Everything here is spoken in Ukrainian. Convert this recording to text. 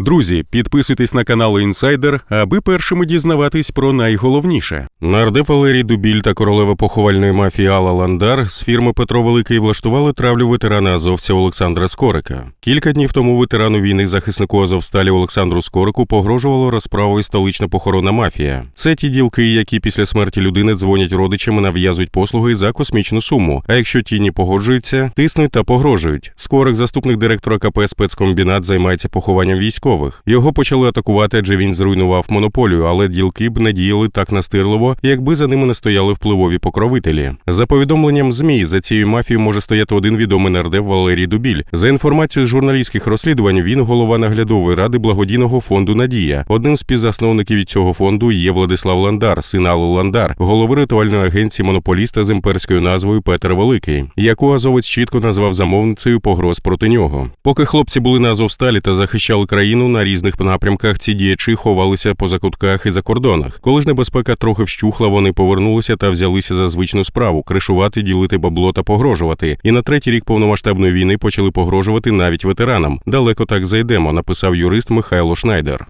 Друзі, підписуйтесь на канал Інсайдер, аби першими дізнаватись про найголовніше. Нардеп Валерій Дубіль та королева поховальної мафії Алла Ландар з фірми Петро Великий влаштували травлю ветерана азовця Олександра Скорика. Кілька днів тому ветерану війни захиснику Азовсталі Олександру Скорику погрожувало розправою столична похоронна мафія. Це ті ділки, які після смерті людини дзвонять родичам і нав'язують послуги за космічну суму. А якщо ті не погоджуються, тиснуть та погрожують. Скорик, заступник директора КП спецкомбінат, займається похованням військових. Його почали атакувати, адже він зруйнував монополію, але ділки б не діяли так настирливо, якби за ними не стояли впливові покровителі. За повідомленням ЗМІ, за цією мафією може стояти один відомий нардеп Валерій Дубіль. За інформацією з журналістських розслідувань, він голова наглядової ради благодійного фонду Надія. Одним з співзасновників цього фонду є Владислав Ландар, син Алли Ландар, голови рятувальної агенції монополіста з імперською назвою Петер Великий, яку Азовець чітко назвав замовницею погроз проти нього. Поки хлопці були на Азовсталі та захищали країну на різних напрямках, ці діячі ховалися по закутках і за кордонах. Коли ж небезпека трохи вщухла, вони повернулися та взялися за звичну справу кришувати, ділити бабло та погрожувати. І на третій рік повномасштабної війни почали погрожувати навіть ветеранам. Далеко так зайдемо, написав юрист Михайло Шнайдер.